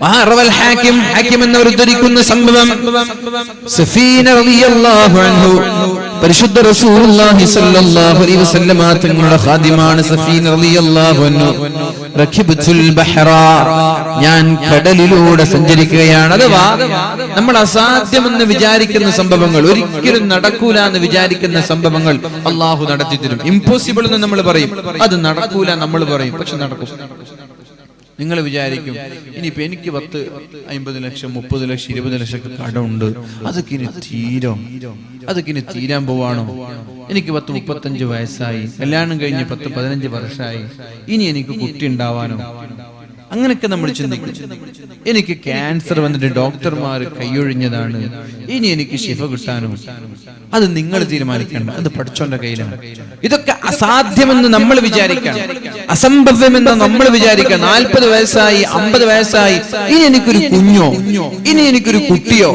ഹാക്കിം ഹാക്കിം എന്നവർ ഉദ്ധരിക്കുന്ന സംഭവം സഫീന റളിയല്ലാഹു അൻഹു പരിശുദ്ധ റസൂലുള്ളാഹി സ്വല്ലല്ലാഹു അലൈഹി വസല്ലമ തങ്ങളുടെ ഖാദിമാണ് സഫീന റളിയല്ലാഹു അൻഹു. റഖിബത്തുൽ ബഹറ ഞാൻ കടലിലൂടെ സഞ്ചരിക്കുകയാണ്. അഥവാ നമ്മൾ അസാധ്യമെന്ന് വിചാരിക്കുന്ന സംഭവങ്ങൾ ഒരിക്കലും നടക്കൂല എന്ന് വിചാരിക്കുന്ന സംഭവങ്ങൾ അള്ളാഹു നടത്തി തരും ഇമ്പോസിബിൾ എന്ന് നമ്മൾ പറയും. അത് നടക്കൂല നമ്മൾ പറയും. പക്ഷെ നടക്കും. നിങ്ങൾ വിചാരിക്കും ഇനിയിപ്പോ എനിക്ക് പത്ത് അമ്പത് ലക്ഷം മുപ്പത് ലക്ഷം ഇരുപത് ലക്ഷം ഒക്കെ കടമുണ്ട്. അതൊക്കെ ഇനി തീരോ. അതൊക്കെ ഇനി തീരാൻ പോവാണോ. എനിക്ക് പത്ത് മുപ്പത്തഞ്ച് വയസ്സായി. കല്യാണം കഴിഞ്ഞ് പത്ത് പതിനഞ്ച് വർഷമായി ഇനി എനിക്ക് കുട്ടി ഉണ്ടാവാനോ. അങ്ങനെയൊക്കെ നമ്മൾ ചിന്തിക്കും. എനിക്ക് ക്യാൻസർ വന്നിട്ട് ഡോക്ടർമാർ കൈയൊഴിഞ്ഞതാണ്. ഇനി എനിക്ക് ശിഫ കിട്ടാനോ. അത് നിങ്ങൾ തീരുമാനിക്കേണ്ട അത് പഠിച്ചോന്റെ കയ്യിലാണ്. ഇതൊക്കെ അസാധ്യമെന്ന് നമ്മൾ വിചാരിക്കണം. അസംഭവ്യമെന്ന് നമ്മൾ വിചാരിക്കുക. നാൽപ്പത് വയസ്സായി അമ്പത് വയസ്സായി. ഇനി എനിക്കൊരു കുഞ്ഞോ? ഇനി എനിക്കൊരു കുട്ടിയോ?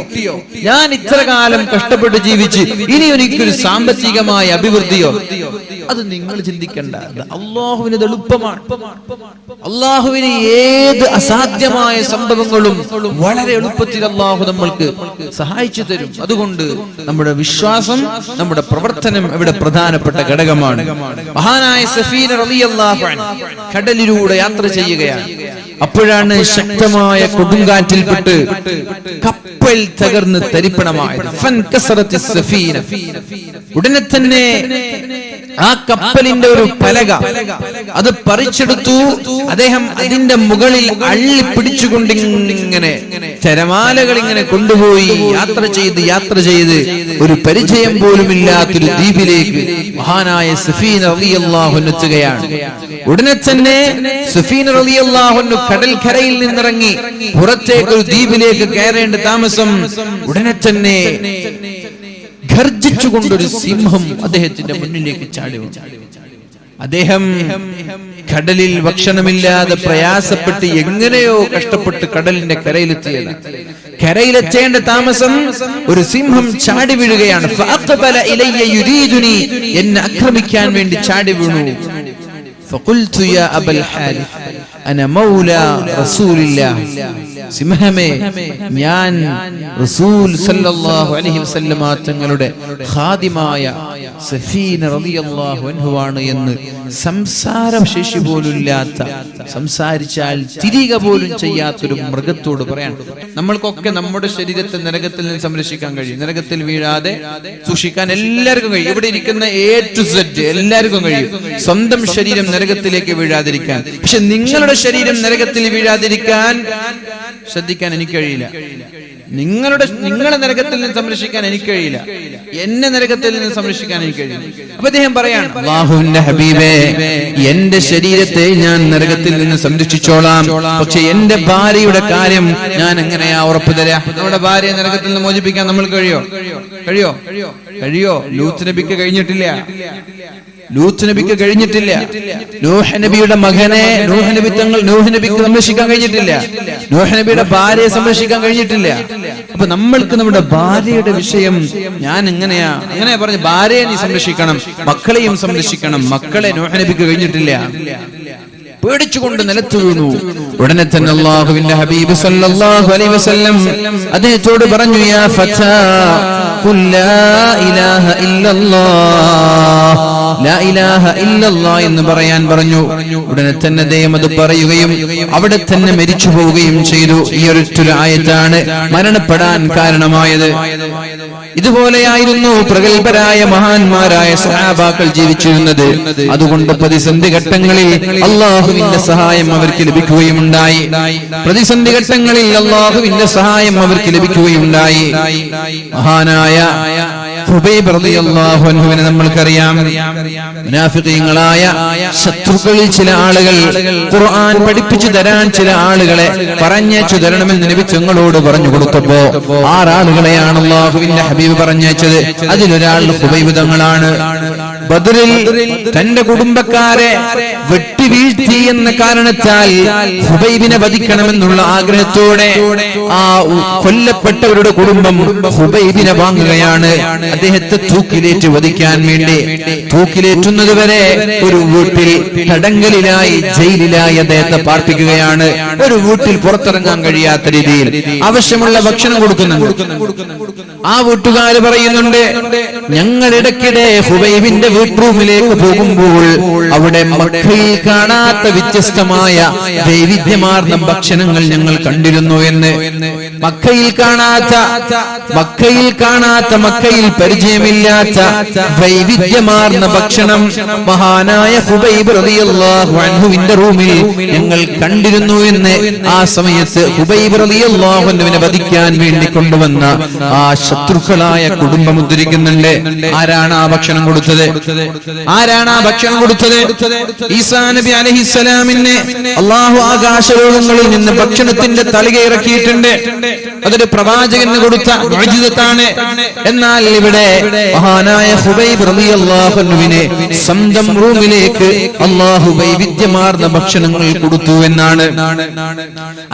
ഞാൻ ഇത്ര കാലം കഷ്ടപ്പെട്ട് ജീവിച്ച് ഇനി എനിക്കൊരു സാമ്പത്തികമായ അഭിവൃദ്ധിയോ? അത് നിങ്ങൾ ചിന്തിക്കേണ്ട. അള്ളാഹുവിന് എളുപ്പമാണ്. അള്ളാഹുവിന് ഏത് അസാധ്യമായ സംഭവങ്ങളും വളരെ എളുപ്പത്തിൽ അള്ളാഹു നമ്മൾക്ക് സഹായിച്ചു തരും. അതുകൊണ്ട് നമ്മുടെ വിശ്വാസം നമ്മുടെ പ്രവർത്തനം ഇവിടെ പ്രധാനപ്പെട്ട ഘടകമാണ്. മഹാനായ സഫീൻ കടലിലൂടെ യാത്ര ചെയ്യുകയാണ്. അപ്പോഴാണ് ശക്തമായ കൊടുങ്കാറ്റിൽപ്പെട്ട് കപ്പൽ തകർന്ന് തരിപ്പണമായത്. ഉടനെ തന്നെ ആ കപ്പലിന്റെ ഒരു പലക. അത് പറിച്ചെടുത്തു. അദ്ദേഹം അതിന്റെ മുകളിൽ അള്ളി പിടിച്ചുകൊണ്ട് ഇങ്ങനെ തിരമാലകൾ ഇങ്ങനെ കൊണ്ടുപോയി യാത്ര ചെയ്ത് യാത്ര ചെയ്ത് ഒരു പരിചയം പോലും ഇല്ലാത്തൊരു ദ്വീപിലേക്ക് മഹാനായ സുഫീൻ റളിയല്ലാഹു എത്തുകയാണ്. ഉടനെ തന്നെ സുഫീൻ റളിയല്ലാഹു കടൽക്കരയിൽ നിന്നിറങ്ങി പുറത്തേക്ക് ഒരു ദ്വീപിലേക്ക് കയറേണ്ട താമസം ഉടനെ തന്നെ ഗർജിച്ചുകൊണ്ടൊരു സിംഹം അദ്ദേഹത്തിന്റെ മുന്നിലേക്ക് ചാടി വന്നു. അദ്ദേഹം കടലിൽ ഭക്ഷണമില്ലാതെ പ്രയാസപ്പെട്ട് എങ്ങനെയോ കഷ്ടപ്പെട്ട് കടലിന്റെ കരയിലെത്തിയത് കരയിലെത്തേണ്ട താമസം ഒരു സിംഹം ചാടി വീഴുകയാണ് ഫഅഖബല ഇലയ്യ യുരീദുനി എന്നെ ആക്രമിക്കാൻ വേണ്ടി ചാടി വീണു فقلت يا أبا الحارث أنا مولى رسول الله സിംഹമേ ഞാൻ റസൂൽ സല്ലല്ലാഹു അലൈഹി വസല്ലമ തങ്ങളുടെ ഖാദിമായ സഫീന റളിയല്ലാഹു അൻഹുവാണ് എന്ന് സംസാര ശേഷി പോലുമില്ലാത്ത സംസാരിച്ചാൽ തിരിക പോലും ചെയ്യാത്തൊരു മൃഗത്തോട് പറയാൻ. നമ്മൾക്കൊക്കെ നമ്മുടെ ശരീരത്തെ നരകത്തിൽ നിന്ന് സംരക്ഷിക്കാൻ കഴിയും. നരകത്തിൽ വീഴാതെ സൂക്ഷിക്കാൻ എല്ലാവർക്കും കഴിയും. ഇവിടെ ഇരിക്കുന്ന എ ടു സെറ്റ് എല്ലാവർക്കും കഴിയും. സ്വന്തം ശരീരം നരകത്തിലേക്ക് വീഴാതിരിക്കാൻ. പക്ഷെ നിങ്ങളുടെ ശരീരം നരകത്തിൽ വീഴാതിരിക്കാൻ ശ്രദ്ധിക്കാൻ എനിക്ക് കഴിയില്ല. നിങ്ങളുടെ നിങ്ങളെ നരകത്തിൽ നിന്ന് സംരക്ഷിക്കാൻ എനിക്ക് കഴിയില്ല. എന്നെ നരകത്തിൽ നിന്ന് സംരക്ഷിക്കാൻ എനിക്ക് കഴിയില്ല. അപ്പൊ അദ്ദേഹം പറയാണ് അള്ളാഹുവിന്റെ ഹബീബേ എന്റെ ശരീരത്തെ ഞാൻ നരകത്തിൽ നിന്ന് സംരക്ഷിച്ചോളാം. പക്ഷെ എന്റെ ഭാര്യയുടെ കാര്യം ഞാൻ എങ്ങനെയാ ഉറപ്പ് തരാ? നമ്മുടെ ഭാര്യയെ നരകത്തിൽ നിന്ന് മോചിപ്പിക്കാൻ നമ്മൾ കഴിയോ? കഴിയോ? കഴിയോ? ലൂത്ത് നബിക്ക് കഴിഞ്ഞിട്ടില്ല. ലൂത്ത് നബിക്ക് കഴിഞ്ഞിട്ടില്ല. നൂഹ് നബിയുടെ മകനെ നൂഹ് നബി തങ്ങൾ നൂഹ് നബിക്ക് സംരക്ഷിക്കാൻ കഴിഞ്ഞിട്ടില്ല. നൂഹ് നബിയുടെ ഭാര്യയെ സംരക്ഷിക്കാൻ കഴിഞ്ഞിട്ടില്ല. അപ്പൊ നമ്മൾക്ക് നമ്മുടെ ഭാര്യയുടെ വിഷയം ഞാൻ എങ്ങനെയാ? എങ്ങനെയാ പറഞ്ഞു ഭാര്യയെ നീ സംരക്ഷിക്കണം മക്കളെയും സംരക്ഷിക്കണം. മക്കളെ നൂഹ് നബിക്ക് കഴിഞ്ഞിട്ടില്ല. പേടിച്ചുകൊണ്ട് നിലത്ത് വീണു. ഉടനെ തന്നെ അള്ളാഹുവിന്റെ ഹബീബ് സല്ലല്ലാഹു അലൈഹി വസല്ലം അദ്ദേഹത്തോട് പറഞ്ഞു യാ ഫതാ ഖുൽ ലാ ഇലാഹ ഇല്ലല്ലാഹ് ലാ ഇലാഹ ഇല്ലല്ലാഹ്. എന്ന് പറയാൻ പറഞ്ഞു. ഉടനെ തന്നെ അദ്ദേഹം അത് പറയുകയും അവിടെ തന്നെ മരിച്ചു പോവുകയും ചെയ്തു. ഈ ഒരു ആയത്താണ് മരണപ്പെടാൻ കാരണമായത്. ഇതുപോലെയായിരുന്നു പ്രഗത്ഭരായ മഹാന്മാരായ സഹാബാക്കൾ ജീവിച്ചിരുന്നത്. അതുകൊണ്ട് പ്രതിസന്ധി ഘട്ടങ്ങളിൽ അള്ളാഹുവിന്റെ സഹായം അവർക്ക് ലഭിക്കുകയുണ്ടായി പ്രതിസന്ധി ഘട്ടങ്ങളിൽ അള്ളാഹുവിന്റെ സഹായം അവർക്ക് ലഭിക്കുകയുണ്ടായി മഹാനായ നമ്മൾക്കറിയാം. ശത്രുക്കളിൽ ചില ആളുകൾ ഖുർആൻ പഠിപ്പിച്ചു തരാൻ ചില ആളുകളെ പറഞ്ഞയച്ചു തരണമെന്ന് നബി തങ്ങളോട് പറഞ്ഞു കൊടുത്തപ്പോ ആറാളുകളെയാണ് അള്ളാഹുവിന്റെ ഹബീബ് പറഞ്ഞയച്ചത്. അതിലൊരാൾ ഹുബൈബ് തങ്ങളാണ്. ബദറിൽ തന്റെ കുടുംബക്കാരെ വെട്ടിവീഴ്ത്തി എന്ന കാരണത്താൽ ഹുബൈബിനെ വധിക്കണമെന്നുള്ള ആഗ്രഹത്തോടെ ആ കൊല്ലപ്പെട്ടവരുടെ കുടുംബം ഹുബൈബിനെ വാങ്ങുകയാണ്. അദ്ദേഹത്തെ തൂക്കിലേറ്റ് വധിക്കാൻ വേണ്ടി. തൂക്കിലേറ്റുന്നത് വരെ ഒരു വീട്ടിൽ തടങ്കലിലായി ജയിലിലായി അദ്ദേഹത്തെ പാർപ്പിക്കുകയാണ്. ഒരു വീട്ടിൽ പുറത്തിറങ്ങാൻ കഴിയാത്ത രീതിയിൽ ആവശ്യമുള്ള ഭക്ഷണം കൊടുക്കുന്നുണ്ട്. ആ വീട്ടുകാര് പറയുന്നുണ്ട് ഞങ്ങൾ ഇടയ്ക്കിടെ ഹുബൈബിന്റെ വീട്ടുറൂമിലേക്ക് പോകുമ്പോൾ അവിടെ മക്കയിൽ കാണാത്ത വ്യത്യസ്തമായ വൈവിധ്യമാർന്ന ഭക്ഷണങ്ങൾ ഞങ്ങൾ കണ്ടിരുന്നു എന്ന്. മക്കയിൽ കാണാത്ത മക്കയിൽ കാണാത്ത മക്കയിൽ പരിചയമില്ലാത്ത വൈവിധ്യമാർന്ന ഭക്ഷണം മഹാനായ ഹുബൈബ് റൂമിൽ ഞങ്ങൾ കണ്ടിരുന്നു എന്ന് ആ സമയത്ത് ഹുബൈബ് വധിക്കാൻ വേണ്ടി കൊണ്ടുവന്ന ആ ശത്രുക്കളായ കുടുംബം ഉദ്ധരിക്കുന്നുണ്ട്. ആരാണ് ആ ഭക്ഷണം കൊടുത്തത്? ആരാണ് ആ ഭക്ഷണം കൊടുത്തത്? ഈസാ അലഹിസ്സലാമിനെ അള്ളാഹു ആകാശലോകങ്ങളിൽ നിന്ന് ഭക്ഷണത്തിന്റെ തളിക ഇറക്കിയിട്ടുണ്ട്. അതൊരു പ്രവാചകന് കൊടുത്ത മോചിതത്താണ് എന്നാൽ ഇവിടെ മഹാനായ ഹുബൈബ് റളിയല്ലാഹു അൻഹുവിനെ സ്വന്തം റൂമിലേക്ക് അള്ളാഹു വൈവിധ്യമാർന്ന ഭക്ഷണങ്ങൾ കൊടുത്തു എന്നാണ്.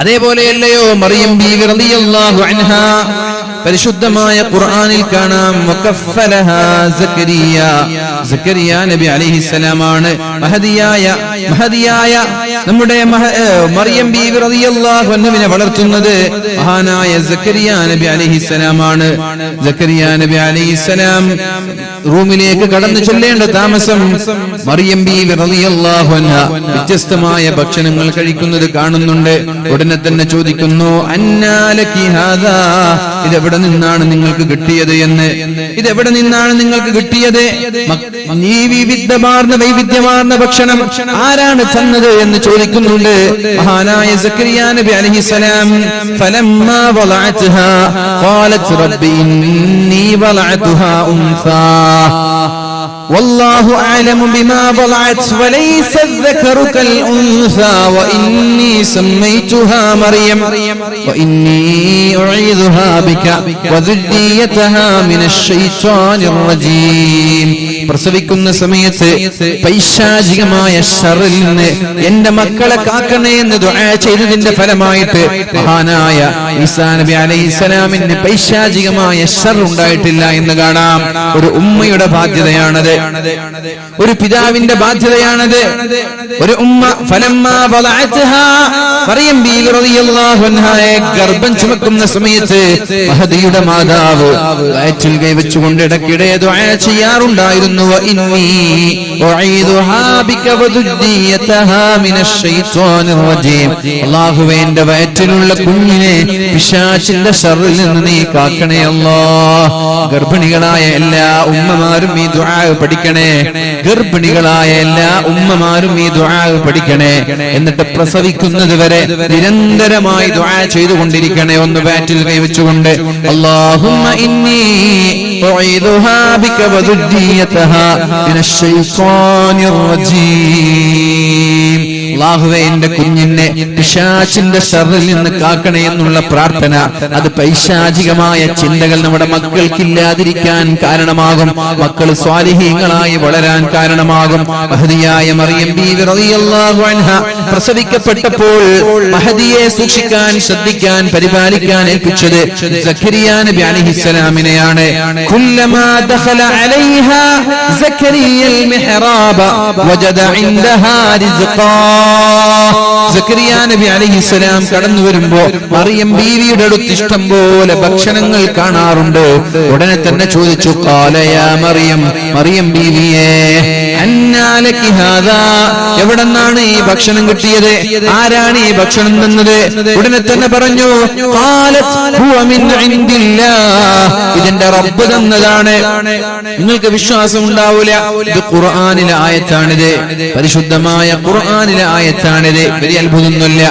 അതേപോലെയല്ലയോ മറിയം ബി റളിയല്ലാഹു അൻഹ പരിശുദ്ധമായ ഖുർആനിൽ കാണാം. സക്കരിയ. നബി അലൈഹിസ്സലാമാണ് മഹദിയായ മഹദിയായ നമ്മുടെ മറിയം ബീവി റളിയല്ലാഹു അൻഹുവിനെ വളർത്തുന്നത് മഹാനായ സക്കരിയ നബി അലൈഹിസ്സലാമാണ് സക്കരിയ നബി അലൈഹിസ്സലാം റൂമിലേക്ക് കടന്നു ചെല്ലേണ്ട താമസം മറിയം ബീവി റളിയല്ലാഹു അൻഹ വ്യത്യസ്തമായ ഭക്ഷണങ്ങൾ കഴിക്കുന്നത് കാണുന്നുണ്ട്. ഉടനെ തന്നെ ചോദിക്കുന്നു അന്നാലക്കി ഹാദാ? ഇതെവിടെ നിന്നാണ് നിങ്ങൾക്ക് കിട്ടിയത് എന്ന്? ഇതെവിടെ നിന്നാണ് നിങ്ങൾക്ക് കിട്ടിയത്? നീ ഈ വിവിധമാർന്ന വൈവിധ്യമാർന്ന ഭക്ഷണം ആരാണ് തന്നത് എന്ന് ചോദിക്കുന്നുണ്ട്. മഹാനായ സക്കരിയ നബി والله أعلم بما ضلعت وليس الذكر كالأنثى وإني سميتها مريم وإني أعيذها بك وذريتها من الشيطان الرجيم പ്രസവിക്കുന്ന സമയത്ത് പൈശാചികമായ ഷറിൽ നിന്ന് എന്റെ മക്കളെ കാക്കണേ എന്ന് ചെയ്തതിന്റെ ഫലമായിട്ട് മഹാനായ ഈസാ നബി അലൈഹി സ്വലാമിന് പൈശാചികമായ ഷർ ഉണ്ടായിട്ടില്ല എന്ന് കാണാം. ഒരു ഉമ്മയുടെ ബാധ്യതയാണത്. ഒരു പിതാവിന്റെ ബാധ്യതയാണത്. ഒരു ഉമ്മ ഗർഭം ചുമക്കുന്ന സമയത്ത് മഹദിയുടെ മാതാവ് വയറ്റിൽ കൈവച്ചുകൊണ്ട് ഇടയ്ക്കിടെ ചെയ്യാറുണ്ടായിരുന്നു. വ ഇന്നി ഉഈദുഹാ ബിക വദുദ്ദിയതഹാ മിനശ് റജീം അല്ലാഹുവേ എന്റെ വയറ്റിലുള്ള കുഞ്ഞിനെ പിശാചിന്റെ ഷറിൽ നിന്ന് നീ കാക്കണേ അല്ലാഹ് ഗർഭിണികളായ എല്ലാ ഉമ്മമാരും ഈ ദുആവ് പഠിക്കണേ. ഗർഭിണികളായ എല്ലാ ഉമ്മമാരും ഈ ദുആവ് പഠിക്കണേ. എന്നിട്ട് പ്രസവിക്കുന്നത് വരെ നിരന്തരമായി ദുആ ചെയ്തുകൊണ്ടിരിക്കണേ ഒന്ന് ബാറ്റിൽ കൈവച്ചുകൊണ്ട് അല്ലാഹുമ്മ ഇന്നി ബിക أنزلها من الشيطان الرجيم. അല്ലാഹുവേ എന്റെ കുഞ്ഞിനെ പിശാചിന്റെ ശറിൽ നിന്ന് കാക്കണേ എന്നുള്ള പ്രാർത്ഥന അത് പൈശാചികമായ ചിന്തകൾ നമ്മുടെ മക്കൾക്കില്ലാതിരിക്കാൻ കാരണമാകും. മക്കൾ സ്വാലിഹീങ്ങളായി വളരാൻ കാരണമാകും. മഹദിയായ മറിയം പ്രസവിക്കപ്പെട്ടപ്പോൾ മഹദിയെ സൂക്ഷിക്കാൻ ശ്രദ്ധിക്കാൻ പരിപാലിക്കാൻ ഏൽപ്പിച്ചത് സക്കരിയ നബി അലൈഹിസ്സലാമിനെയാണ്. സക്കരിയ നബി അലൈഹിസ്സലാം കടന്നു വരുമ്പോ മറിയം ബീവിയുടെ അടുത്ത് ഇഷ്ടം പോലെ ഭക്ഷണങ്ങൾ കാണാറുണ്ട്. ഉടനെ തന്നെ ചോദിച്ചു കാലയാ മറിയം മറിയം ബീവിയെ എവിടെന്നാണ് ഈ ഭക്ഷണം കിട്ടിയത്? ആരാണ് ഈ ഭക്ഷണം തന്നത്? ഉടനെ തന്നെ പറഞ്ഞു ഇതിന്റെ ഹുവ മിൻ ഇൻദില്ലാഹ്." ഇതെന്റെ റബ്ബ് തന്നതാണ്. നിങ്ങൾക്ക് വിശ്വാസം ഉണ്ടാവൂല. ഇത് ഖുർആനിലെ ആയത്താണിത്. പരിശുദ്ധമായ ഖുർആനിലെ ആയത്താണിത്. വലിയ അത്ഭുതമൊന്നുമില്ല.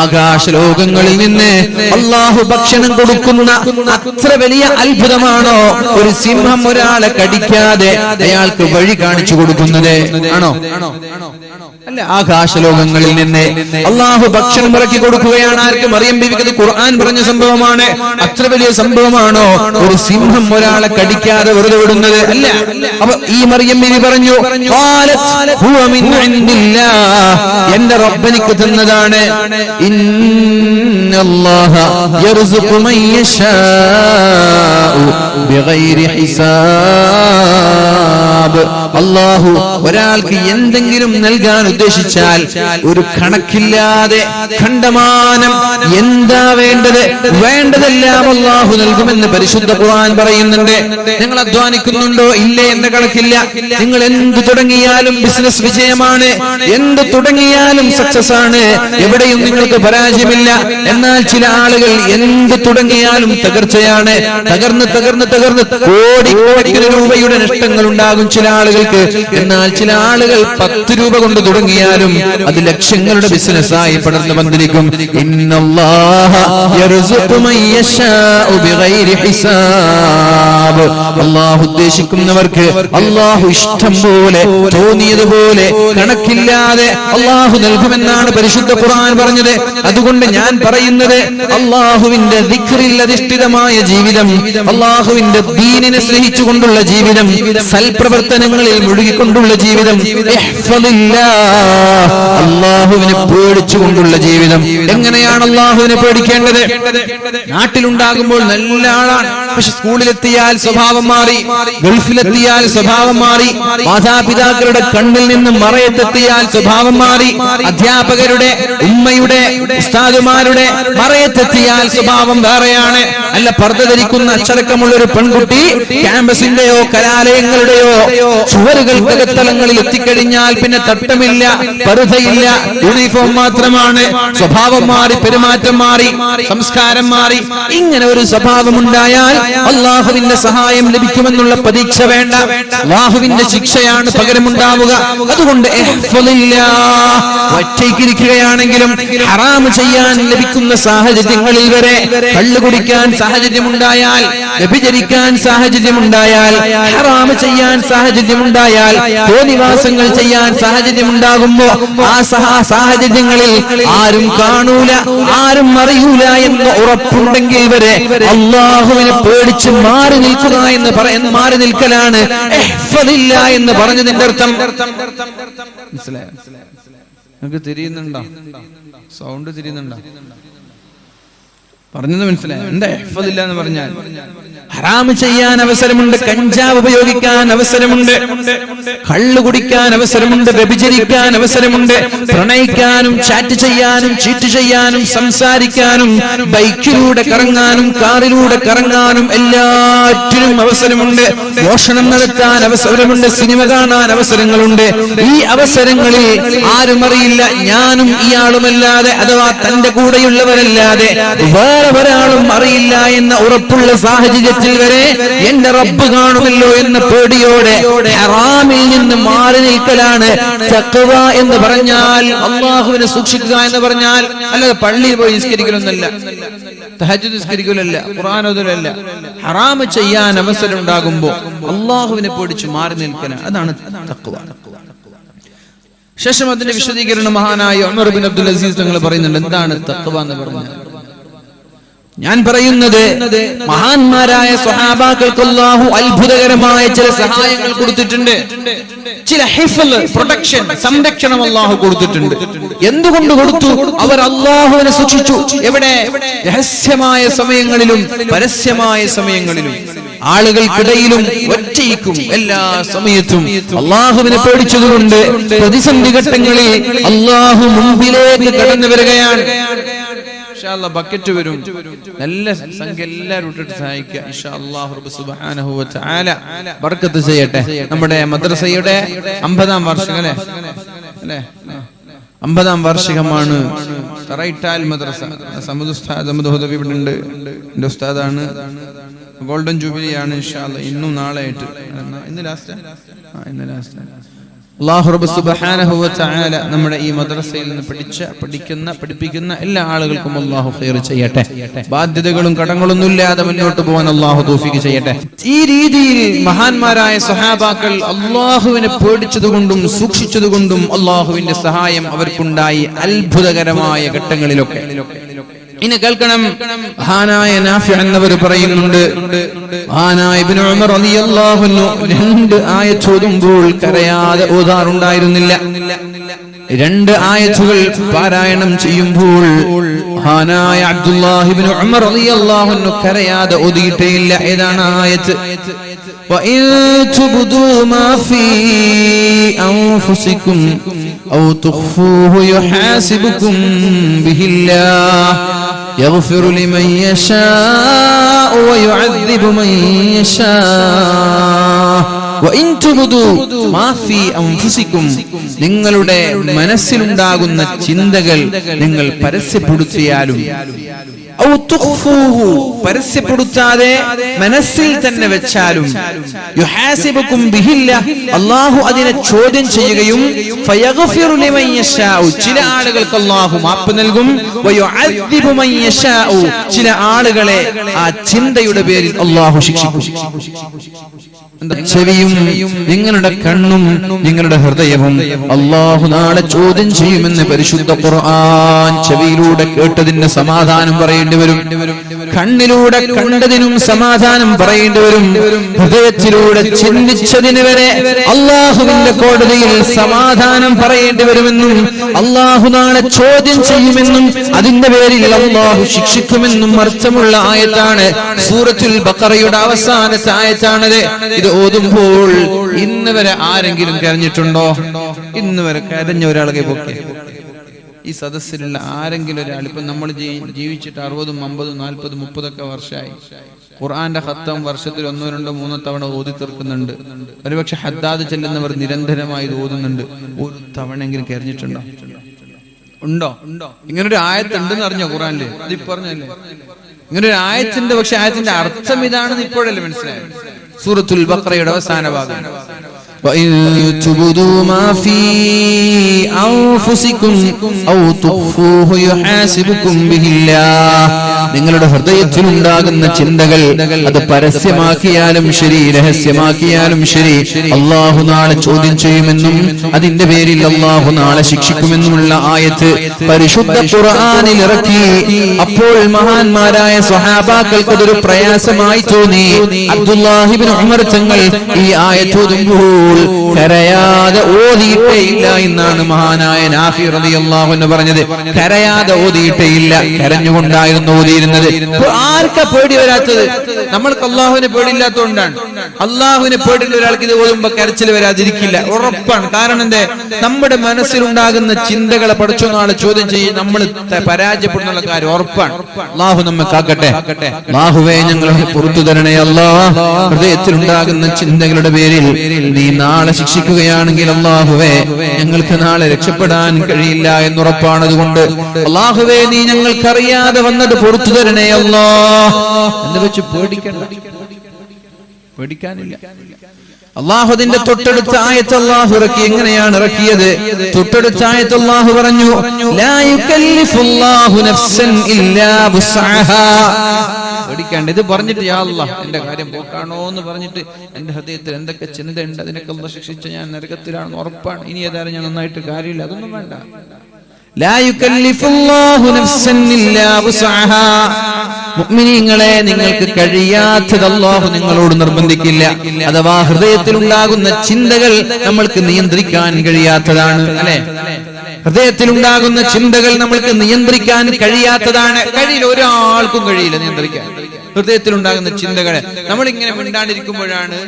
ആകാശ ലോകങ്ങളിൽ നിന്ന് അള്ളാഹു ഭക്ഷണം കൊടുക്കുന്ന അത്ര വലിയ അത്ഭുതമാണോ? ഒരു സിംഹം ഒരാളെ കടിക്കാതെ അയാൾക്ക് വഴി കാണിച്ചു കൊടുക്കുന്നത് ആണോ? അല്ല ആകാശലോകങ്ങളിൽ നിന്ന് അള്ളാഹു ഭക്ഷണം ഇറക്കി കൊടുക്കുകയാണ്. ആർക്കും അറിയാൻ ബിവിക്കുന്നത് ഖുർആൻ പറഞ്ഞ സംഭവമാണ്. അത്ര വലിയ സംഭവമാണോ? ഒരു സിംഹം ഒരാളെ കടിക്കാതെ വെറുതെ വിടുന്നത് അല്ല അപ്പൊ ഈ മറിയം ബിവി പറഞ്ഞു. എന്റെ റബ്ബനിക്ക് തന്നതാണ്. ഇന്നല്ലാഹ അള്ളാഹു ഒരാൾക്ക് എന്തെങ്കിലും നൽകാൻ ഉദ്ദേശിച്ചാൽ ഒരു കണക്കില്ലാതെ ഖണ്ഡമാനം എന്താ വേണ്ടത്? വേണ്ടതെല്ലാം അള്ളാഹു നൽകുമെന്ന് പരിശുദ്ധ ഖുർആൻ പറയുന്നുണ്ട്. നിങ്ങൾ അധ്വാനിക്കുന്നുണ്ടോ? ഇല്ലേ എന്ന കണക്കില്ല. നിങ്ങൾ എന്ത് തുടങ്ങിയാലും ബിസിനസ് വിജയമാണ്. എന്ത് തുടങ്ങിയാലും സക്സസ് ആണ്. എവിടെയും നിങ്ങൾക്ക് പരാജയമില്ല. എന്നാൽ ചില ആളുകൾ എന്ത് തുടങ്ങിയാലും തകർച്ചയാണ്. തകർന്ന് തകർന്ന് തകർന്ന് കോടിക്കണക്കിന് രൂപയുടെ നഷ്ടങ്ങൾ ഉണ്ടാകും ചില ആളുകൾക്ക് എന്നാൽ ചില ആളുകൾ പത്ത് രൂപ കൊണ്ട് തുടങ്ങിയാലും അത് ലക്ഷങ്ങളുടെ ബിസിനസ്സായി പടർന്നു വന്നിരിക്കും. അള്ളാഹു ഉദ്ദേശിക്കുന്നവർക്ക് അള്ളാഹു ഇഷ്ടം പോലെ തോന്നിയതുപോലെ കണക്കില്ലാതെ അള്ളാഹു നൽകുമെന്നാണ് പരിശുദ്ധ ഖുർആൻ പറഞ്ഞത്. അതുകൊണ്ട് ഞാൻ പറയുന്നത് അള്ളാഹുവിന്റെ ദിക്റിൽ അധിഷ്ഠിതമായ ജീവിതം അള്ളാഹുവിന്റെ ദീനിനെ സ്നേഹിച്ചുകൊണ്ടുള്ള ജീവിതം സൽപ്രവർത്തനങ്ങളിൽ മുഴുകിക്കൊണ്ടുള്ള ജീവിതം. അള്ളാഹുവിനെ പേടിച്ചുകൊണ്ടുള്ള ജീവിതം. എങ്ങനെയാണ് അള്ളാഹുവിനെ പേടിക്കേണ്ടത്? നാട്ടിലുണ്ടാകുമ്പോൾ നല്ല ആളാണ്. പക്ഷെ സ്കൂളിലെത്തിയാൽ സ്വഭാവം മാറി ഗൾഫിലെത്തിയാൽ സ്വഭാവം മാറി മാതാപിതാക്കളുടെ കണ്ണിൽ നിന്ന് മറയത്തെത്തിയാൽ സ്വഭാവം മാറി അധ്യാപകരുടെ ഉമ്മയുടെ ഉസ്താദുമാരുടെ മറയത്തെത്തിയാൽ സ്വഭാവം വേറെയാണ്. അല്ല പർദ്ദ ധരിക്കുന്ന അച്ചടക്കമുള്ള ഒരു പെൺകുട്ടി ക്യാമ്പസിന്റെയോ കലാലയങ്ങളുടെയോ ചുവരുകൾക്കകത്തലങ്ങളിൽ എത്തിക്കഴിഞ്ഞാൽ പിന്നെ തട്ടമില്ല പരുതയില്ല യൂണിഫോം മാത്രമാണ്. സ്വഭാവം മാറി പെരുമാറ്റം മാറി സംസ്കാരം മാറി ഇങ്ങനെ ഒരു സ്വഭാവം ഉണ്ടായാൽ അള്ളാഹുവിന്റെ സഹായം ലഭിക്കുമെന്നുള്ള പ്രതീക്ഷ വേണ്ട അള്ളാഹുവിന്റെ ശിക്ഷയാണ് പകരമുണ്ടാവുക അതുകൊണ്ട്. ഒറ്റയ്ക്കിരിക്കുകയാണെങ്കിലും ഹറാം ചെയ്യാൻ ലഭിക്കുന്ന സാഹചര്യങ്ങളിൽ വരെ കള്ളു കുടിക്കാൻ സാഹചര്യമുണ്ടായാൽ വ്യഭിചരിക്കാൻ സാഹചര്യമുണ്ടായാൽ ഹറാം ചെയ്യാൻ സാഹചര്യമുണ്ടായാൽ തോന്നിവാസങ്ങൾ ചെയ്യാൻ സാഹചര്യമുണ്ടാകുമ്പോ ആ സഹാ സാഹചര്യങ്ങളിൽ ആരും കാണൂല ആരും അറിയൂല എന്ന് ഉറപ്പുണ്ടെങ്കിൽ വരെ അള്ളാഹുവിനെ പേടിച്ച് മാറി നിൽക്കുക എന്ന് പറയുന്ന മാറി നിൽക്കലാണ്. എന്ന് പറഞ്ഞതിന്റെ അർത്ഥം. മനസ്സിലായോ? നിങ്ങൾക്ക് തിരിയുന്നുണ്ടോ? സൗണ്ട് തിരിയുന്നുണ്ടോ? പറഞ്ഞത് മനസ്സിലായോ? എന്താ ഇഹ്ഫദില്ല എന്ന് പറഞ്ഞാൽ? ഹറാമ് ചെയ്യാൻ അവസരമുണ്ട് കഞ്ചാവ് ഉപയോഗിക്കാൻ അവസരമുണ്ട് കള്ളു കുടിക്കാൻ അവസരമുണ്ട് വ്യഭിചരിക്കാൻ അവസരമുണ്ട് പ്രണയിക്കാനും ചാറ്റ് ചെയ്യാനും ചീറ്റ് ചെയ്യാനും സംസാരിക്കാനും ബൈക്കിലൂടെ കറങ്ങാനും കാറിലൂടെ കറങ്ങാനും എല്ലാറ്റിനും അവസരമുണ്ട്. മോഷണം നടത്താൻ അവസരമുണ്ട് സിനിമ കാണാൻ അവസരങ്ങളുണ്ട്. ഈ അവസരങ്ങളിൽ ആരും അറിയില്ല ഞാനും ഇയാളുമല്ലാതെ അഥവാ തന്റെ കൂടെയുള്ളവരല്ലാതെ വേറെ ഒരാളും അറിയില്ല എന്ന ഉറപ്പുള്ള സാഹചര്യത്തിൽ വരെ എന്റെ റബ്ബ് കാണുമല്ലോ എന്ന പേടിയോടെ ഹറാമിൽ നിന്ന് മാറി നിൽക്കലാണ് തഖ്വ എന്ന് പറഞ്ഞാൽ അള്ളാഹുവിനെ സൂക്ഷിക്കുക എന്ന് പറഞ്ഞാൽ അല്ലാതെ പള്ളിയിൽ പോയി നിസ്കരിക്കലൊന്നല്ല തഹജ്ജുദ് നിസ്കരിക്കലല്ല ഓതലല്ല ഹറാമ് ചെയ്യാൻ അവസരം ഉണ്ടാകുമ്പോ അള്ളാഹുവിനെ പേടിച്ച് മാറി നിൽക്കലാണ്. അതാണ് തഖ്വ ശേഷം അതിന്റെ വിശദീകരണം മഹാനായ ഉമർ ബിൻ അബ്ദുൽ അസീസ് തങ്ങൾ പറയുന്നുണ്ട് എന്താണ് തഖ്വ എന്ന് പറഞ്ഞാൽ? ഞാൻ പറയുന്നത് മഹാന്മാരായ സ്വഹാബാക്കൾക്ക് അല്ലാഹു അത്ഭുതകരമായ ചില സഹായങ്ങൾ കൊടുത്തിട്ടുണ്ട്. ചില ഹിഫൽ പ്രൊട്ടക്ഷൻ സംരക്ഷണം അല്ലാഹു കൊടുത്തിട്ടുണ്ട്. എന്തുകൊണ്ട് കൊടുത്തു? അവർ അള്ളാഹുവിനെ സൂക്ഷിച്ചു. എവിടെ? രഹസ്യമായ സമയങ്ങളിലും പരസ്യമായ സമയങ്ങളിലും. ആളുകൾക്കിടയിലും ഒറ്റയ്ക്കും എല്ലാ സമയത്തും. അള്ളാഹുവിനെ പേടിച്ചതുകൊണ്ട് പ്രതിസന്ധി ഘട്ടങ്ങളിൽ അള്ളാഹു മുമ്പിലേക്ക് കടന്നു വരികയാണ്. ബക്കറ്റ് വരും. നല്ല സംഖ്യ എല്ലാവരും ബർക്കത്ത് ചെയ്യട്ടെ. നമ്മുടെ മദ്രസയുടെ അമ്പതാം വർഷം അല്ലേ? അല്ലേ? അമ്പതാം വാർഷികമാണ് തറയിട്ടാൽ ഇവിടെ ഉണ്ട്. ഉസ്താദാണ്. ഗോൾഡൻ ജൂബിലി ആണ് ഇന്നും നാളെ ആയിട്ട് ഇന്ന് ലാസ്റ്റ്? ഇന്ന് ലാസ്റ്റ്. അള്ളാഹു റബ്ബ് സുബ്ഹാനഹു വ തആല നമ്മുടെ ഈ മദ്രസയിൽ നിന്ന് പഠിച്ച പഠിക്കുന്ന പഠിപ്പിക്കുന്ന എല്ലാ ആളുകൾക്കും അള്ളാഹു ഖൈർ ചെയ്യട്ടെ. ബാധ്യതകളും കടങ്ങളൊന്നും ഇല്ലാതെ മുന്നോട്ട് പോകാൻ അള്ളാഹു തോഫിക്ക് ചെയ്യട്ടെ. ഈ രീതിയിൽ മഹാന്മാരായ സഹാബാക്കൾ അള്ളാഹുവിനെ പേടിച്ചതുകൊണ്ടും സൂക്ഷിച്ചതുകൊണ്ടും അള്ളാഹുവിന്റെ സഹായം അവർക്കുണ്ടായി അത്ഭുതകരമായ ഘട്ടങ്ങളിലൊക്കെ. ഇനി കേൾക്കണം മഹാനായ നാഫി എന്നവർ പറയുന്നുണ്ട് മഹാനായ ഇബ്നു ഉമർ റളിയല്ലാഹു അൻഹു രണ്ട് ആയത്ത് ഓതുമ്പോൾ കരയാതെ ഓതാറുണ്ടായിരുന്നില്ല രണ്ട് ആയത്തുകൾ പാരായണം ചെയ്യുമ്പോൾ മഹാനായ അബ്ദുല്ലാഹി ഇബ്നു ഉമർ റളിയല്ലാഹു അൻഹു കരയാതെ ഓതിയിട്ടേയില്ല ഏതാണ് ആ ആയത്ത് وإن تبدوا ما في أنفسكم أو تخفوه يحاسبكم به الله يغفر لمن يشاء ويعذب من يشاء وإن تبدوا ما في أنفسكم നിങ്ങളുടെ മനസ്സിലുണ്ടാകുന്ന ചിന്തകൾ നിങ്ങൾ പരസ്യപ്പെടുത്തിയാലും ഔ തുഖ്ഫൂഹു, പരസ്യപ്പെടുത്താതെ മനസ്സിൽ തന്നെ വെച്ചാലും. അള്ളാഹു അതിനെ ചോദ്യം ചെയ്യുകയും ചില ആളുകൾക്ക് അള്ളാഹു മാപ്പ് നൽകും. ചില ആളുകളെ ആ ചിന്തയുടെ പേരിൽ അള്ളാഹു ശിക്ഷിക്കും? ചെവിയും നിങ്ങളുടെ കണ്ണും നിങ്ങളുടെ ഹൃദയവും അള്ളാഹു നാളെ ചോദ്യം ചെയ്യുമെന്ന് പരിശുദ്ധ ഖുർആൻ ചെവിയിലൂടെ കേട്ടതിന് സമാധാനം പറയേണ്ടി വരും. കണ്ണിലൂടെ കണ്ടതിനും സമാധാനം പറയേണ്ടി വരും. ഹൃദയത്തിലൂടെ ചിന്തിച്ചതിന് വരെ അള്ളാഹുവിന്റെ കോടതിയിൽ സമാധാനം പറയേണ്ടി വരുമെന്നും അള്ളാഹു നാളെ ചോദ്യം ചെയ്യുമെന്നും അതിന്റെ പേരിൽ അള്ളാഹു ശിക്ഷിക്കുമെന്നും അർത്ഥമുള്ള ആയത്താണ് സൂറത്തുൽ ബക്കറയുടെ അവസാനത്തെ ആയത്താണത്. ഇത് ഓതുമ്പോൾ ഇന്ന് വരെ ആരെങ്കിലും കരഞ്ഞിട്ടുണ്ടോ? ഇന്ന് വരെ കരഞ്ഞ ഒരാളെ പൊക്കെ. ഈ സദസ്സിലുള്ള ആരെങ്കിലും ഒരാൾ ഇപ്പൊ നമ്മൾ ജീവിച്ചിട്ട് അറുപതും അമ്പതും നാൽപ്പതും മുപ്പതൊക്കെ വർഷമായി ഖുർആന്റെ ഹത്തം വർഷത്തിൽ ഒന്നോ രണ്ടോ മൂന്നോ തവണ ഓതി തീർക്കുന്നുണ്ട്. ഒരുപക്ഷെ ഹദ്ദാദ് ചെല്ലുന്നവർ നിരന്തരമായി ഓതുന്നുണ്ട്. ഒരു തവണയെങ്കിലും കരഞ്ഞിട്ടുണ്ടോ? ഉണ്ടോ? ഉണ്ടോ ഇങ്ങനൊരു ആയത്തുണ്ടെന്ന് അറിഞ്ഞോ ഖുറാനിൽ അത് ഇപ്പറഞ്ഞല്ലേ ഇങ്ങനൊരു ആയത്തിന്റെ പക്ഷെ ആയത്തിന്റെ അർത്ഥം ഇതാണെന്ന് ഇപ്പോഴല്ലേ മനസ്സിലായത്? സൂറത്തുൽ ബക്രയുടെ അവസാന ഭാഗം. وإن تبدوا ما في أنفسكم أو تخفوه يحاسبكم به الله നിങ്ങളുടെ ഹൃദയത്തിൽ ഉണ്ടാകുന്ന ചിന്തകൾ അത് പരസ്യമാക്കിയാലും ശരി രഹസ്യമാക്കിയാലും ശരി അള്ളാഹു നാളെ ചോദ്യം ചെയ്യുമെന്നും അതിന്റെ പേരിൽ അള്ളാഹു നാളെ ശിക്ഷിക്കുമെന്നുമുള്ള ആയത്ത് പരിശുദ്ധ ഖുർആനിൽ ഇറക്കി അപ്പോൾ മഹാന്മാരായ സ്വഹാബാക്കൾക്ക് അതൊരു പ്രയാസമായി തോന്നി അബ്ദുല്ലാഹിബിൻ ഉമർ തങ്ങൾ ഈ ആയത്തോതുമ്പോൾ കരയാതെ ഓതിയിട്ടേയില്ല എന്നാണ് മഹാനായ നാഫി റളിയല്ലാഹു അൻഹു പറഞ്ഞത്. കരയാതെ ഓതിയിട്ടേയില്ല കരഞ്ഞുകൊണ്ടായിരുന്നു ഓതിയിരുന്നത്. ആർക്കാ പേടി വരാത്തത്? നമ്മൾക്ക് അള്ളാഹുവിന് പേടിയില്ലാത്തതുകൊണ്ടാണ്. അള്ളാഹുവിനെ പേടിയുള്ള ഒരാൾക്ക് ഇത് ഓടുമ്പോ കരച്ചിൽ വരാതിരിക്കില്ല. ഉറപ്പാണ്. കാരണം എന്തേ? നമ്മുടെ മനസ്സിലുണ്ടാകുന്ന ചിന്തകളെ പഠിച്ചു നാളെ ചോദ്യം ചെയ്യും നമ്മൾ പരാജയപ്പെടുന്ന കാര്യം ഉറപ്പാണ്. അള്ളാഹു നമ്മെ കാക്കട്ടെ. അള്ളാഹുവേ ഞങ്ങളെ പുറത്തു തരണേ അല്ലാ ഹൃദയത്തിലുണ്ടാകുന്ന ചിന്തകളുടെ പേരിൽ നീ നാളെ ശിക്ഷിക്കുകയാണെങ്കിൽ അള്ളാഹുവേ ഞങ്ങൾക്ക് നാളെ രക്ഷപ്പെടാൻ കഴിയില്ല എന്നുറപ്പാണ് അതുകൊണ്ട്. അള്ളാഹുവേ നീ ഞങ്ങൾക്കറിയാതെ വന്നത് പുറത്തു തരണേ അല്ലാ എന്ന് വെച്ച് പേടിക്കണ്ട. പേടിക്കാനില്ല. അള്ളാഹുദിന്റെ തൊട്ടടുത്ത ആയത്ത് അള്ളാഹു ഇറക്കി എങ്ങനെയാണ് ഇറക്കിയത് തൊട്ടടുത്ത ആയത്ത് അള്ളാഹു പറഞ്ഞു പേടിക്കാണ്ട് ഇത് പറഞ്ഞിട്ട് യാ എന്റെ കാര്യം പോക്കാണോ എന്ന് പറഞ്ഞിട്ട് എന്റെ ഹൃദയത്തിൽ എന്തൊക്കെ ചിന്തയുണ്ട് അതിനൊക്കെ അള്ളാഹ് ശിക്ഷിച്ച ഞാൻ നരകത്തിലാണെന്ന് ഉറപ്പാണ്. ഇനി ഏതായാലും ഞാൻ നന്നായിട്ട് കാര്യമില്ല അതൊന്നും വേണ്ട. നിങ്ങൾക്ക് കഴിയാത്തത് അള്ളാഹു നിങ്ങളോട് നിർബന്ധിക്കില്ല. അഥവാ ഹൃദയത്തിൽ ഉണ്ടാകുന്ന ചിന്തകൾ നമ്മൾക്ക് നിയന്ത്രിക്കാൻ കഴിയാത്തതാണ് അല്ലെ? ഹൃദയത്തിൽ ഉണ്ടാകുന്ന ചിന്തകൾ നമ്മൾക്ക് നിയന്ത്രിക്കാൻ കഴിയാത്തതാണ്. കഴിയില്ല ഒരാൾക്കും കഴിയില്ല നിയന്ത്രിക്കാൻ. ഹൃദയത്തിൽ ഉണ്ടാകുന്ന ചിന്തകളെ നമ്മളിങ്ങനെ മിണ്ടാണ്ടിരിക്കുമ്പോഴാണ്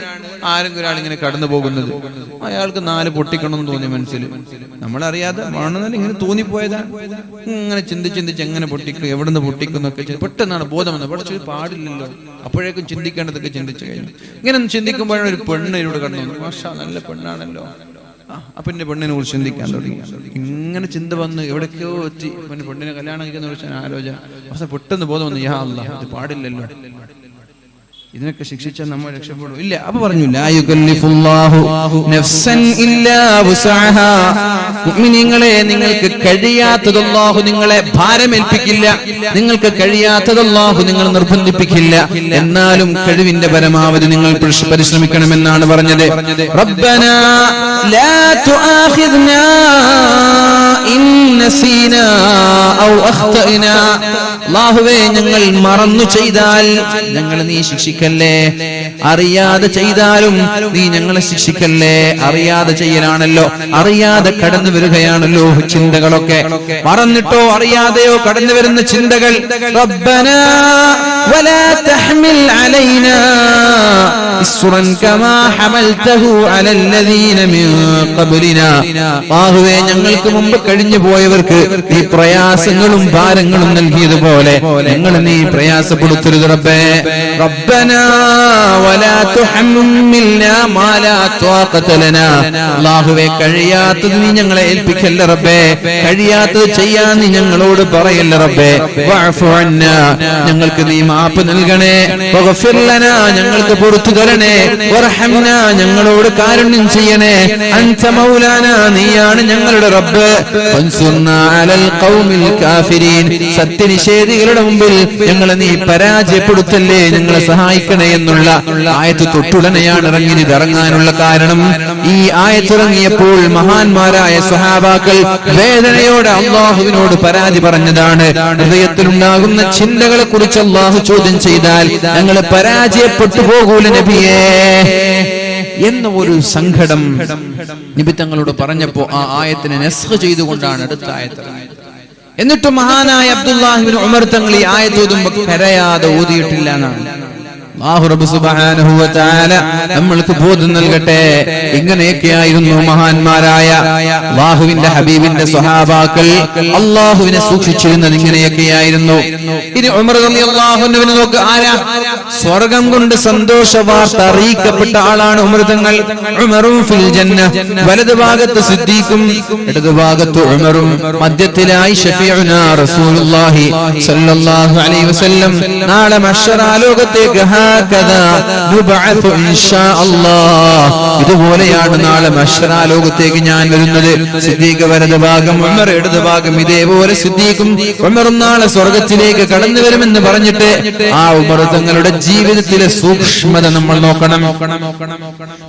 ആരെങ്കിലും ഒരാൾ ഇങ്ങനെ കടന്നു പോകുന്നത്. അയാൾക്ക് നാല് പൊട്ടിക്കണമെന്ന് തോന്നി മനസ്സിൽ. നമ്മളറിയാതെ വേണമെന്നല്ല ഇങ്ങനെ തോന്നിപ്പോയതാണ് ഇങ്ങനെ ചിന്തിച്ച് ചിന്തിച്ച് എങ്ങനെ പൊട്ടിക്കും എവിടെ പൊട്ടിക്കും എന്നൊക്കെ ചിന്തി- പെട്ടെന്നാണ് ബോധം വന്നത്. പക്ഷേ പാടില്ലല്ലോ. അപ്പോഴേക്കും ചിന്തിക്കേണ്ടതൊക്കെ ചിന്തിച്ചു കഴിഞ്ഞു. ഇങ്ങനെ ചിന്തിക്കുമ്പോഴാണ് ഒരു പെണ്ണ് ഇതിലൂടെ കടന്നു മാഷാ നല്ല പെണ്ണാണല്ലോ. ആ, എന്റെ പെണ്ണിനെ കുറിച്ച് ചിന്തിക്കാൻ തുടങ്ങി. ഇങ്ങനെ ചിന്ത വന്ന് എവിടേക്കോ എത്തി. പെണ്ണിനെ കല്യാണം കഴിക്കുന്ന ആലോചന. പക്ഷെ പെട്ടെന്ന് ബോധം വന്നു. യാ അല്ല ഇത് പാടില്ലല്ലോ. ഇതിനൊക്കെ ശിക്ഷിച്ചാൽ നമ്മൾ രക്ഷപ്പെടും. ഇല്ല അപ്പൊ പറഞ്ഞു നിങ്ങളെ മുഅ്മിനീങ്ങളെ നിങ്ങൾക്ക് കഴിയാത്തതല്ലാഹു നിങ്ങളെ ഭാരമേൽപ്പിക്കില്ല. നിങ്ങൾക്ക് കഴിയാത്തതല്ലാഹു നിങ്ങൾ നിർബന്ധിപ്പിക്കില്ല. എന്നാലും കഴിവിന്റെ പരമാവധി നിങ്ങൾ പരിശ്- പരിശ്രമിക്കണമെന്നാണ് പറഞ്ഞത്. റബ്ബനാ ലാ തുആഖിദ്നാ ഇൻ നസീനാ ഔ അഖ്തഅനാ അല്ലാഹുവേ ഞങ്ങൾ മറന്നു ചെയ്താൽ ഞങ്ങൾ നീ ശിക്ഷിക്കല്ലേ അറിയാതെ ചെയ്താലും നീ ഞങ്ങളെ ശിക്ഷിക്കല്ലേ അറിയാതെ ചെയ്യലാണല്ലോ. അറിയാതെ കടന്നു വരികയാണല്ലോ ചിന്തകളൊക്കെ. മറന്നിട്ടോ അറിയാതെയോ കടന്നു വരുന്ന ചിന്തകൾ? റബ്ബനാ വലാ علينا അലൈനാ ഇസ്റൻ കമാ على അലല്ലദീന മിൻ قبلنا. അല്ലാഹുവേ ഞങ്ങൾക്ക് മുമ്പ് കഴിഞ്ഞു പോയവർക്ക് നീ പ്രയാസങ്ങളും ഭാരങ്ങളും നൽകിയതുപോലെ ഞങ്ങൾ നീ പ്രയാസപ്പെടുത്തരുത് റബ്ബേ. റബ്ബനാ വലാ تحملنا മാ لا طاقة لنا അല്ലാഹുവേ കഴിയാത്തത് നീ ഞങ്ങളെ ഏൽപ്പിക്കല്ല റബ്ബേ. കഴിയാത്തത് ചെയ്യാൻ നീ ഞങ്ങളോട് പറയല്ല റബ്ബേ. വഅഫു അന്നാ ഞങ്ങൾക്ക് നീ മാപ്പ് നൽകണേ. ഞങ്ങൾക്ക് പുറത്തു തരണേ. ഞങ്ങളോട് കാരുണ്യം ചെയ്യണേ. അൻത മൗലാന നീയാണ് ഞങ്ങളുടെ റബ്ബ്. സത്യനിഷേധികളുടെ മുമ്പിൽ ഞങ്ങളെ നീ പരാജയപ്പെടുത്തല്ലേ ഞങ്ങളെ സഹായിക്കണേ എന്നുള്ള ആയത്ത് തൊട്ടുടനെയാണ് ഇറങ്ങിന് ഇറങ്ങാനുള്ള കാരണം. ഈ ആയത്തിറങ്ങിയപ്പോൾ മഹാന്മാരായ സഹാബാക്കൾ വേദനയോടെ അള്ളാഹുവിനോട് പരാതി പറഞ്ഞതാണ്. ഹൃദയത്തിലുണ്ടാകുന്ന ചിന്തകളെ കുറിച്ച് അള്ളാഹു ചോദ്യം ചെയ്താൽ ഞങ്ങൾ പരാജയപ്പെട്ടു പോകൂല നബിയേ എന്ന ഒരു സങ്കടം നബി തങ്ങളോട് പറഞ്ഞപ്പോ ആ ആയത്തിനെ നെസ്ഖ് ചെയ്തുകൊണ്ടാണ് അടുത്ത ആയത്ത് എന്നിട്ട് മഹാനായ അബ്ദുല്ലാഹിബിൻ ഉമർ തങ്ങൾ ഈ ആയത്ത് ഓതുമ്പോ കരയാതെ ഊതിയിട്ടില്ല എന്നാണ്. നമ്മൾക്ക് ബോധം നൽകട്ടെ. ഇങ്ങനെയൊക്കെയായിരുന്നു മഹാന്മാരായ അല്ലാഹുവിന്റെ ഹബീബിന്റെ സ്വഹാബാക്കൾ. അള്ളാഹുവിനെ സൂക്ഷിച്ചിരുന്നത് ഇങ്ങനെയൊക്കെയായിരുന്നു. ഇനി ഉമർ റളിയല്ലാഹു നോക്ക്. ആരാ? സ്വർഗം കൊണ്ട് സന്തോഷ വാർത്ത അറിയിക്കപ്പെട്ട ആളാണ് ഉമൃതങ്ങൾ വലതു ഭാഗത്ത് സിദ്ദീഖും ഇടതു ഭാഗത്ത് ഉമറും മധ്യത്തിലായി നാളെ ഇൻഷാ അല്ലാഹ് ഇതുപോലെയാണ് നാളെ മഹ്ശറാലോകത്തേക്ക് ഞാൻ വരുന്നത്. സിദ്ദീഖ് വലത് ഭാഗം ഉമർ ഇടത് ഭാഗം ഇതേപോലെ സിദ്ദീഖും ഉമറും നാളെ സ്വർഗത്തിലേക്ക് കടന്നു വരുമെന്ന് പറഞ്ഞിട്ട് ആ ഉമർ തങ്ങളുടെ ജീവിതത്തിലെ സൂക്ഷ്മത നമ്മൾ നോക്കണം.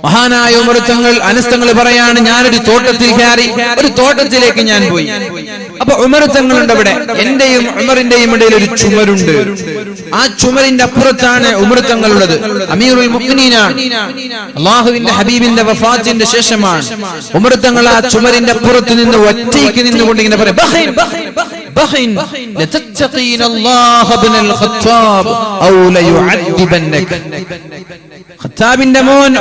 മഹാനായ ഉമർ തങ്ങൾ അനസ്തങ്ങൾ പറയാണ് ഞാനൊരു തോട്ടത്തിൽ കയറി ഒരു തോട്ടത്തിലേക്ക് ഞാൻ പോയി. അപ്പൊ ഉമർ തങ്ങളുണ്ട് അവിടെ എന്റെയും ഉമറിന്റെയും ഇടയിൽ ഒരു ചുമരുണ്ട്. ആ ചുമരിന്റെ അപ്പുറത്താണ് ഉമർ തങ്ങളുള്ളത്. അമീറുൽ ഹബീബിന്റെ വഫാത്തിന്റെ ശേഷമാണ്. ഉമർ തങ്ങൾ ആ ചുമരിന്റെ അപ്പുറത്ത് നിന്ന് ഒറ്റയ്ക്ക് നിന്നുകൊണ്ട് ഇങ്ങനെ പറയും. ഖത്താബിന്റെ മോൻ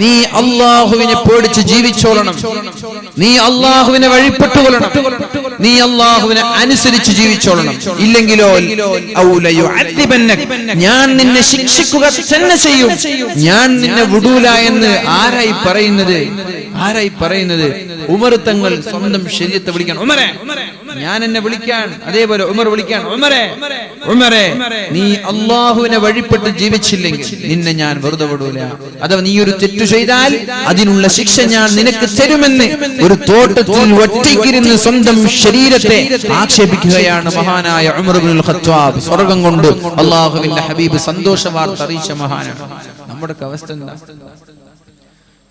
നീ അള്ളാഹുവിനെ പേടിച്ച് ജീവിച്ചോളണം. നീ അള്ളാഹുവിനെ വഴിപ്പെട്ടുകൊള്ളണം നീ അള്ളാഹുവിനെ അനുസരിച്ച് ജീവിച്ചോളണം. ഇല്ലെങ്കിലോ. ഞാൻ നിന്നെ ശിക്ഷിക്കുക തന്നെ ചെയ്യും. ഞാൻ നിന്നെ വിടൂല എന്ന് ആരായി പറയുന്നത്? ആരായി പറയുന്നത്? ഉമർ തങ്ങൾ സ്വന്തം ശരീരത്തെ വിളിക്കണം ഉമരെ ഞാൻ എന്നെ വിളിക്കാൻ അതേപോലെ ഉമർ വിളിക്കാൻ. ഉമരേ ഉമരേ നീ അള്ളാഹുവിനെ വഴിപ്പെട്ട് ജീവിച്ചില്ലെങ്കിൽ നിന്നെ ഞാൻ വെറുതെ വിടൂല. അഥവാ നീ ഒരു തെറ്റു ചെയ്താൽ അതിനുള്ള ശിക്ഷ ഞാൻ നിനക്ക് തരുമെന്ന് ഒരു തോട്ടത്തിൽ ഒറ്റയ്ക്കിരുന്ന് സ്വന്തം ശരീരത്തെ ആക്ഷേപിക്കുകയാണ് മഹാനായ ഉമർ ഇബ്നുൽ ഖത്താബ്. സ്വർഗം കൊണ്ട് അള്ളാഹുവിന്റെ ഹബീബ് സന്തോഷ വാർത്ത അറിയിച്ച മഹാനാണ്. നമ്മുടെ അവസ്ഥ എന്താ?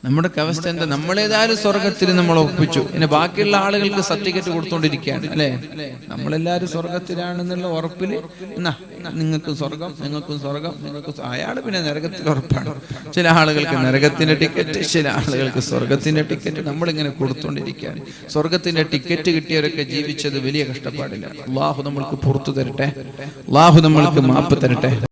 നമ്മുടെ അവസ്ഥ എന്താ? നമ്മളേതായാലും സ്വർഗത്തിൽ നമ്മൾ ഒപ്പിച്ചു. പിന്നെ ബാക്കിയുള്ള ആളുകൾക്ക് സർട്ടിഫിക്കറ്റ് കൊടുത്തോണ്ടിരിക്കുകയാണ് അല്ലെ? നമ്മളെല്ലാരും സ്വർഗത്തിലാണെന്നുള്ള ഉറപ്പിൽ എന്നാ? നിങ്ങൾക്കും സ്വർഗം നിങ്ങൾക്കും സ്വർഗം നിങ്ങൾക്കും അയാൾ പിന്നെ നരകത്തിൽ ഉറപ്പാണ്. ചില ആളുകൾക്ക് നരകത്തിന്റെ ടിക്കറ്റ് ചില ആളുകൾക്ക് സ്വർഗത്തിന്റെ ടിക്കറ്റ് നമ്മളിങ്ങനെ കൊടുത്തോണ്ടിരിക്കുകയാണ്. സ്വർഗത്തിന്റെ ടിക്കറ്റ് കിട്ടിയവരൊക്കെ ജീവിച്ചത് വലിയ കഷ്ടപ്പാടില്ല. അള്ളാഹു നമ്മൾക്ക് പുറത്തു തരട്ടെ? അള്ളാഹു നമ്മൾക്ക് മാപ്പ് തരട്ടെ?